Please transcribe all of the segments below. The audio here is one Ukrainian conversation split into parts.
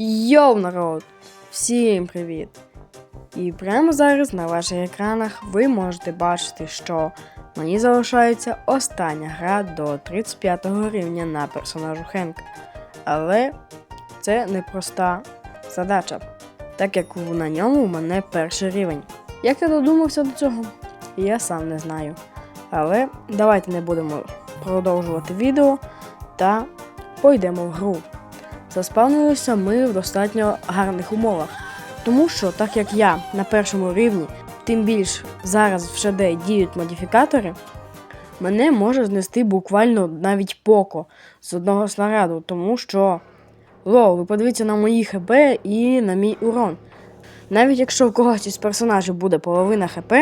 Йоу, народ! Всім привіт! І прямо зараз на ваших екранах ви можете бачити, що мені залишається остання гра до 35 рівня на персонажу Хенка. Але це непроста задача, так як на ньому у мене перший рівень. Як я додумався до цього, я сам не знаю. Але давайте не будемо продовжувати відео та пойдемо в гру. Заспавнилися ми в достатньо гарних умовах. Тому що, так як я на першому рівні, тим більш зараз в ШД діють модифікатори, мене може знести буквально навіть поко з одного снаряду, тому що лоу, ви подивіться на мої ХП і на мій урон. Навіть якщо в когось із персонажів буде половина ХП,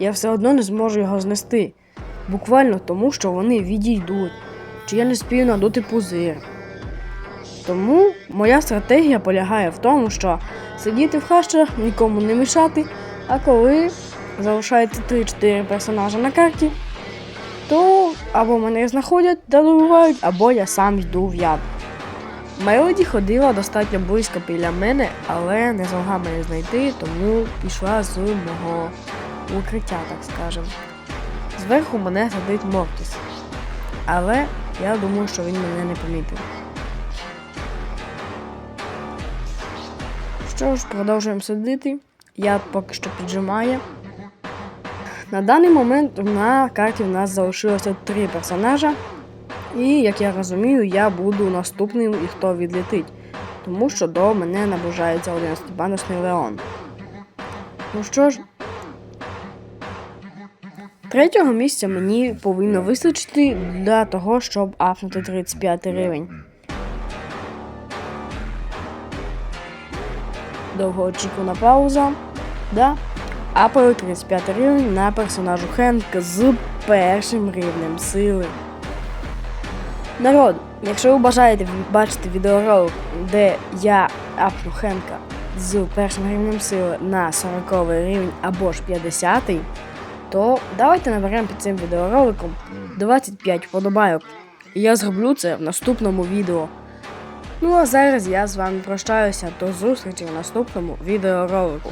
я все одно не зможу його знести. Буквально тому, що вони відійдуть, чи я не спію надути пузир. Тому моя стратегія полягає в тому, що сидіти в хащах, нікому не мішати, а коли залишається 3-4 персонажа на карті, то або мене знаходять та добивають, або я сам йду в яд. Мелоді ходила достатньо близько біля мене, але не змогла мене знайти, тому пішла з мого укриття, так скажемо. Зверху мене сидить Мортіс. Але я думаю, що він мене не помітив. Що ж, продовжуємо сидіти. Я поки що піджимає. На даний момент на карті в нас залишилося три персонажа. І, як я розумію, я буду наступним і хто відлетить. Тому що до мене наближається 11-баночний Леон. Ну що ж, третього місця мені повинно вистачити для того, щоб апнути 35 рівень. Довгоочікувана пауза. Да. Апаю 35 рівень на персонажу Хенк з першим рівнем сили. Народ, якщо ви бажаєте бачити відеоролик, де я апну Хенка з першим рівнем сили на 40 рівень або ж 50, то давайте наберемо під цим відеороликом 25 вподобайок. І я зроблю це в наступному відео. Ну а зараз я з вами прощаюся до зустрічі в наступному відеоролику.